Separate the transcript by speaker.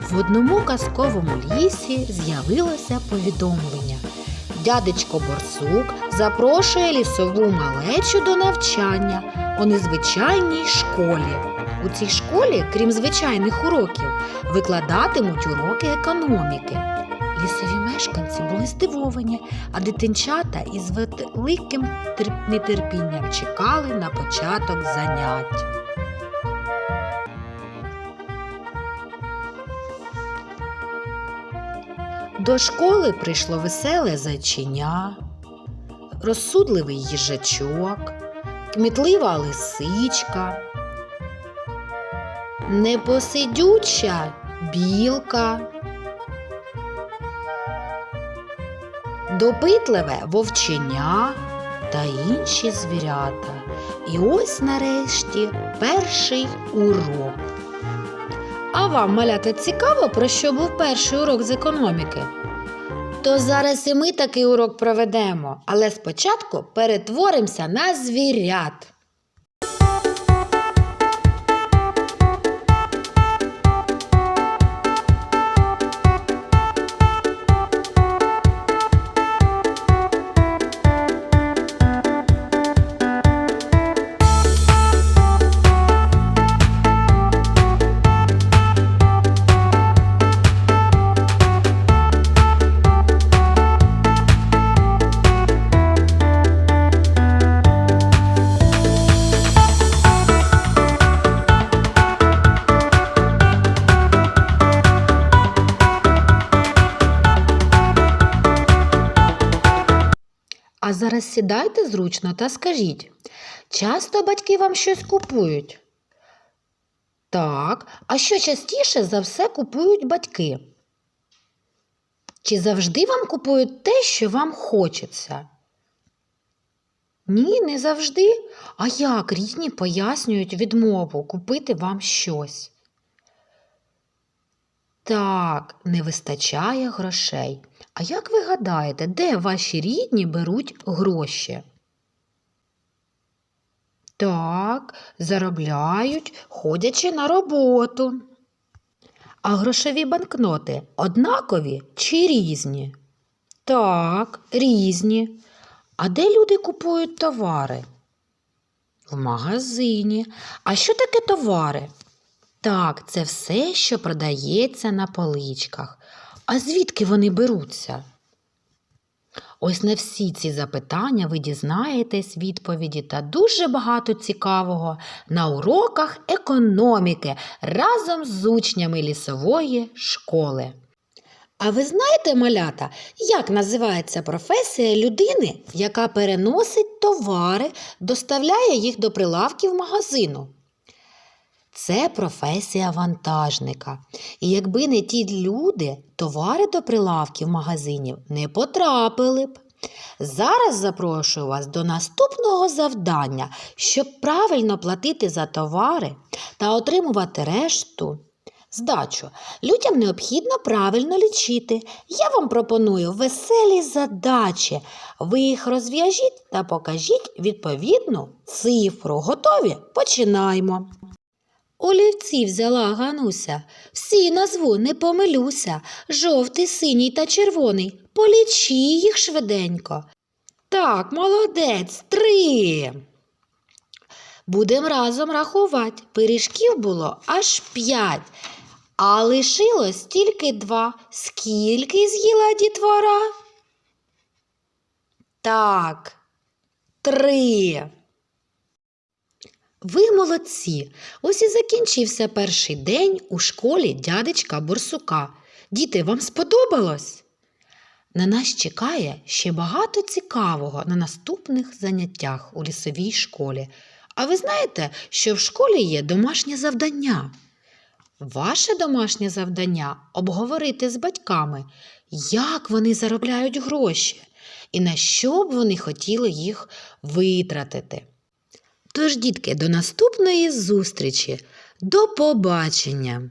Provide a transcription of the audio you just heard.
Speaker 1: В одному казковому лісі з'явилося повідомлення. Дядечко Борсук запрошує лісову малечу до навчання у незвичайній школі. У цій школі, крім звичайних уроків, викладатимуть уроки економіки. Лісові мешканці були здивовані, а дитинчата із великим нетерпінням чекали на початок занять. До школи прийшло веселе зайчиня, розсудливий їжачок, кмітлива лисичка, непосидюча білка, допитливе вовченя та інші звірята. І ось нарешті перший урок. А вам, малята, цікаво, про що був перший урок з економіки? То зараз і ми такий урок проведемо, але спочатку перетворимося на звірят. А зараз сідайте зручно та скажіть, часто батьки вам щось купують? Так, а що частіше за все купують батьки? Чи завжди вам купують те, що вам хочеться? Ні, не завжди. А як рідні пояснюють відмову купити вам щось? Так, не вистачає грошей. А як ви гадаєте, де ваші рідні беруть гроші? Так, заробляють, ходячи на роботу. А грошові банкноти однакові чи різні? Так, різні. А де люди купують товари? В магазині. А що таке товари? Так, це все, що продається на поличках. А звідки вони беруться? Ось на всі ці запитання ви дізнаєтесь відповіді та дуже багато цікавого на уроках економіки разом з учнями лісової школи. А ви знаєте, малята, як називається професія людини, яка переносить товари, доставляє їх до прилавків магазину? Це професія вантажника. І якби не ті люди, товари до прилавків магазинів не потрапили б. Зараз запрошую вас до наступного завдання, щоб правильно платити за товари та отримувати решту. Здачу. Людям необхідно правильно лічити. Я вам пропоную веселі задачі. Ви їх розв'яжіть та покажіть відповідну цифру. Готові? Починаємо. Олівці взяла Гануся. Всі назву не помилюся. Жовтий, синій та червоний. Полічи їх швиденько. Так, молодець, три. Будем разом рахувати. Пиріжків було аж п'ять, а лишилось тільки два. Скільки з'їла дітвора? Так, три. Ви молодці. Ось і закінчився перший день у школі дядечка Борсука. Діти, вам сподобалось? На нас чекає ще багато цікавого на наступних заняттях у лісовій школі. А ви знаєте, що в школі є домашнє завдання? Ваше домашнє завдання обговорити з батьками, як вони заробляють гроші і на що б вони хотіли їх витратити. Тож, дітки, до наступної зустрічі. До побачення!